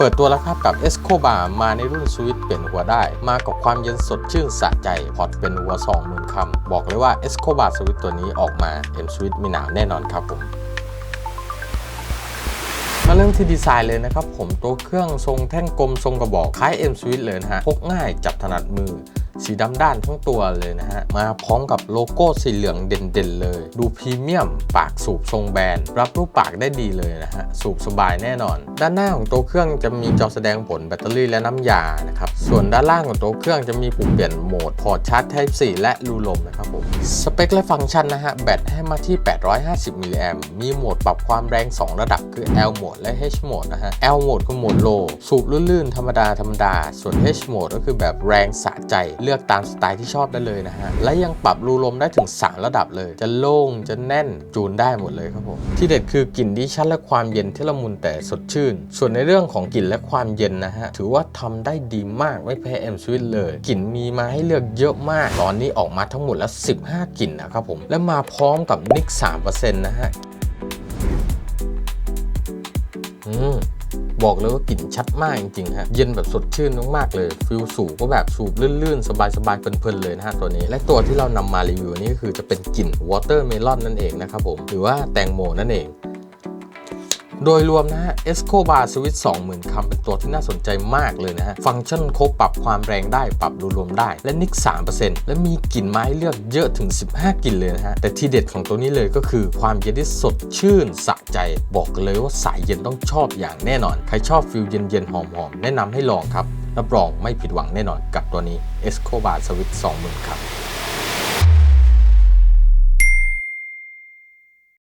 เปิดตัวแล้วครับกับ e s c o b a r มาในรุ่นสวิตเปลี่ยนหัวได้ มากับความเย็นสดชื่นสะใจพอร์ตเป็นหัว20,000คำบอกเลยว่า e s c o b a r สวิตตัวนี้ออกมา M Switch มีหนาวแน่นอนครับผมมาเริ่มที่ดีไซน์เลยนะครับผมตัวเครื่องทรงแท่งกลมทรงกระบอกคล้าย M Switch เลยนะฮะพกง่ายจับถนัดมือ สีดำด้านทั้งตัวเลยนะฮะ มาพร้อมกับโลโก้สีเหลืองเด่นๆเลย ดูพรีเมียม ปากสูบทรงแบน รับรูปปากได้ดีเลยนะฮะ สูบสบายแน่นอน ด้านหน้าของตัวเครื่องจะมีจอแสดงผลแบตเตอรี่และน้ำยานะครับ ส่วนด้านล่างของตัวเครื่องจะมีปุ่มเปลี่ยนโหมดพอร์ตชาร์จ Type C และรูลมนะครับผม สเปคและฟังก์ชันนะฮะ แบตให้มาที่ 850มิลลิแอมมีโหมดปรับความแรง 2 ระดับคือ L โหมดและ H โหมดนะฮะ L โหมดคือโหมดโลสูบลื่นๆธรรมดาธรรมดา ส่วน H โหมดก็คือแบบแรงสะใจลือกตามสไตล์ที่ชอบได้เลยนะฮะ และยังปรับรูลมได้ถึง 3 ระดับเลย จะโล่ง จะแน่น จูนได้หมดเลยครับผม ที่เด็ดคือกลิ่นดิชั่นและความเย็นที่ละมุนแต่สดชื่น ส่วนในเรื่องของกลิ่นและความเย็นนะฮะ ถือว่าทำได้ดีมากไม่แพ้ M Switch เลย กลิ่นมีมาให้เลือกเยอะมาก ตอนนี้ออกมาทั้งหมดแล้ว 15 กลิ่นนะครับผม และมาพร้อมกับนิก3%นะฮะ อืม บอกเลยว่ากลิ่นชัดมากจริงๆฮะเย็นแบบสดชื่นมากๆเลยฟิลสูบก็แบบสูบลื่นๆ สบายๆเพลินๆเลยนะฮะตัวนี้ และตัวที่เรานำมารีวิวนี่ก็คือจะเป็นกลิ่นวอเตอร์เมลอนนั่นเองนะครับผมหรือว่าแตงโมนั่นเอง โดยรวมนะฮะ Escobar Switch 20,000คำเป็นตัวที่น่าสนใจมากเลยนะฮะ ฟังก์ชันครบปรับความแรงได้ปรับรูรวมได้ และนิก 3%และมีกลิ่นไม้เลือกเยอะถึง 15 กลิ่นเลยนะฮะ แต่ที่เด็ดของตัวนี้เลยก็คือความเย็นที่สดชื่นสะใจบอกเลยว่าสายเย็นต้องชอบอย่างแน่นอน ใครชอบฟิลเย็นๆหอมๆ แนะนำให้ลองครับรับรองไม่ผิดหวังแน่นอนกับตัวนี้ Escobar Switch 20,000 ครับ